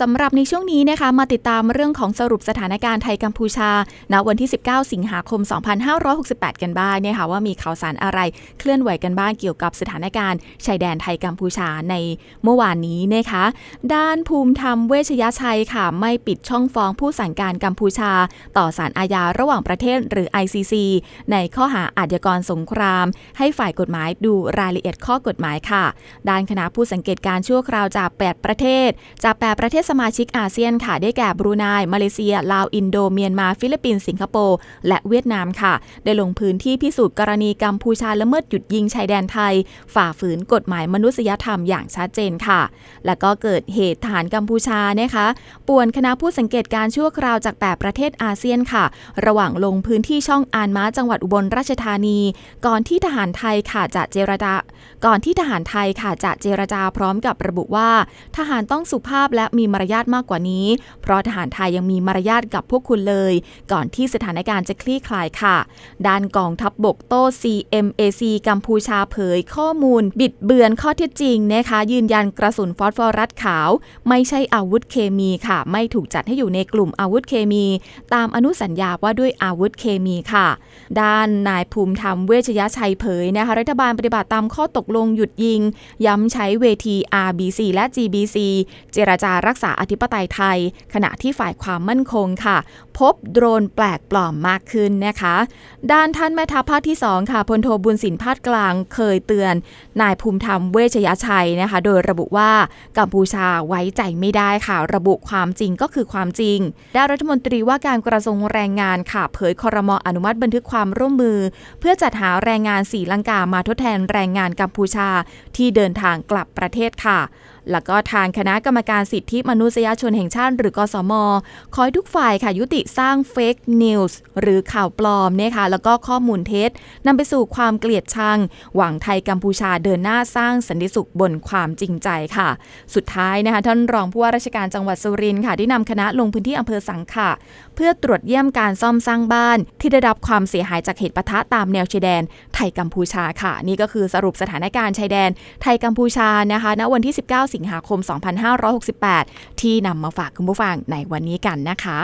สำหรับในช่วงนี้นะคะมาติดตามเรื่องของสรุปสถานการณ์ไทยกัมพูชาณวันที่ 19 สิงหาคม 2568 กันบ้างเนี่ยค่ะว่ามีข่าวสารอะไรเคลื่อนไหวกันบ้างเกี่ยวกับสถานการณ์ชายแดนไทยกัมพูชาในเมื่อวานนี้นะคะ ด้านภูมิธรรมเวชยชัยค่ะ ไม่ปิดช่องฟ้องผู้สั่งการกัมพูชา ต่อศาลอาญาระหว่างประเทศหรือ ICC ในข้อหาอาชญากรสงคราม ให้ฝ่ายกฎหมายดูรายละเอียดข้อกฎหมายค่ะ ด้านคณะผู้สังเกตการ์ชั่วคราวจาก 8 ประเทศจาก 8 ประเทศสมาชิกอาเซียนค่ะ ได้แก่บรูไนมาเลเซีย ลาว อินโดเมียนมา ฟิลิปปินส์ สิงคโปร์ และเวียดนามค่ะ ได้ลงพื้นที่พิสูจน์กรณีกัมพูชาละเมิดหยุดยิงชายแดนไทย ฝ่าฝืนกฎหมายมนุษยธรรมอย่างชัดเจนค่ะ และก็เกิดเหตุทหารกัมพูชานะคะป่วนคณะผู้สังเกตการ์ชั่วคราวจาก 8 ประเทศอาเซียนค่ะ ระหว่างลงพื้นที่ช่องอานม้าจังหวัดอุบลราชธานี ก่อนที่ทหารไทยค่ะจะเจรจาก่อนที่ทหารไทยค่ะจะเจรจาพร้อมกับระบุว่า ทหารต้องสุภาพและมีมารยาทมากกว่านี้ เพราะทหารไทยยังมีมารยาทกับพวกคุณเลย ก่อนที่สถานการณ์จะคลี่คลายค่ะ ด้านกองทัพบบกโต้ CMAC กัมพูชาเผยข้อมูล บิดเบือนข้อเท็จจริงนะคะ ยืนยันกระสุนฟอสฟอรัสขาว ไม่ใช่อาวุธเคมีค่ะ ไม่ถูกจัดให้อยู่ในกลุ่มอาวุธเคมี ตามอนุสัญญาว่าด้วยอาวุธเคมีค่ะ ด้านนายภูมิธรรมเวชยชัยเผยนะคะรัฐบาลปฏิบัติตามข้อตกลงหยุดยิง ย้ำใช้เวที RBC และ GBC เจรจารักษาอธิปไตยไทย ขณะที่ฝ่ายความมั่นคงค่ะ พบโดรนแปลกปลอมมากขึ้นนะคะ ด้านท่านแม่ทัพภาคที่ 2 ค่ะพลโทบุญสินพาดกลางเคยเตือน นายภูมิธรรมเวชยชัยนะคะ โดยระบุว่ากัมพูชาไว้ใจไม่ได้ค่ะ ระบุความจริงก็คือความจริง ด้านรัฐมนตรีว่าการกระทรวงแรงงานค่ะ เผยคอรมออนุมัติบันทึกความร่วมมือ เพื่อจัดหาแรงงานสีลังกามาทดแทนแรงงานกัมพูชา ที่เดินทางกลับประเทศค่ะ แล้วก็ทางคณะกรรมการสิทธิมนุษยชนแห่งชาติ หรือกสมขอให้ทุกฝ่ายค่ะยุติสร้างเฟกนิวส์หรือข่าวปลอมนะคะแล้วก็ข้อมูลเท็จนำไปสู่ความเกลียดชัง หวังไทยกัมพูชาเดินหน้าสร้างสันติสุขบนความจริงใจค่ะ สุดท้ายนะคะท่านรองผู้ว่าราชการจังหวัดสุรินทร์ค่ะที่นำคณะลงพื้นที่อำเภอสังขะเพื่อตรวจเยี่ยมการซ่อมสร้างบ้าน ที่ได้รับความเสียหายจากเหตุปะทะตามแนวชายแดน ไทยกัมพูชาค่ะ นี่ก็คือสรุปสถานการณ์ชายแดน ไทยกัมพูชานะคะณวันที่ 19สิงหาคม 2568 ที่นำมาฝากคุณผู้ฟังในวันนี้กันนะคะ